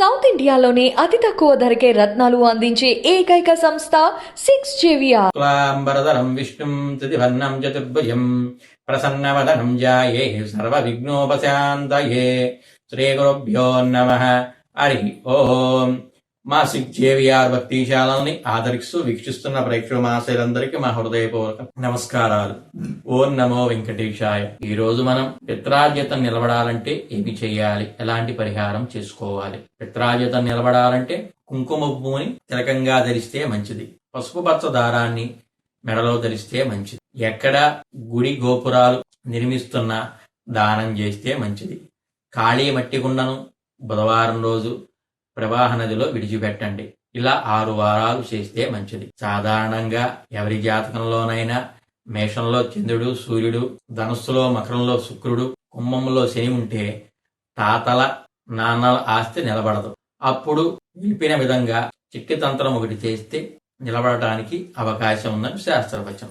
South ఇండియాలోనే అతి తక్కువ ధరకే రత్నాలు అందించే ఏకైక సంస్థ సిక్స్ జేవిఆర్. శుక్లాంబరధరం విష్ణుం త్రివర్ణం చతుర్భుజం ప్రసన్నవదనం జాయే సర్వవిఘ్నోపశాంతయే. శ్రీ గురుభ్యో నమ. హరి ఓం. మా సిక్ జేవిఆర్ భక్తిశాలని ఆదరిస్తూ వీక్షిస్తున్న ప్రేక్షక మాసేలందరికీ మా హృదయపూర్వక నమస్కారాలు. ఓం నమో వెంకటేశాయ. ఈ రోజు మనం పిత్రాజ్యత నిలబడాలంటే ఏమి చేయాలి? ఎలాంటి పరిహారం చేసుకోవాలి? పిత్రాజ్యత నిలబడాలంటే కుంకుమ పువ్వుని తిలకంగా ధరిస్తే మంచిది. పసుపు పచ్చ దారాన్ని మెడలో ధరిస్తే మంచిది. ఎక్కడ గుడి గోపురాలు నిర్మిస్తున్నా దానం చేస్తే మంచిది. ఖాళీ మట్టి కుండను బుధవారం రోజు ప్రవాహ నదిలో విడిచిపెట్టండి. ఇలా ఆరు వారాలు చేస్తే మంచిది. సాధారణంగా ఎవరి జాతకంలోనైనా మేషంలో చంద్రుడు సూర్యుడు ధనుస్సులో మకరంలో శుక్రుడు కుంభంలో శని ఉంటే తాతల నాన్నల ఆస్తి నిలబడదు. అప్పుడు నిలిపిన విధంగా చిట్టి తంత్రం ఒకటి చేస్తే నిలబడటానికి అవకాశం ఉందని శాస్త్రవచనం.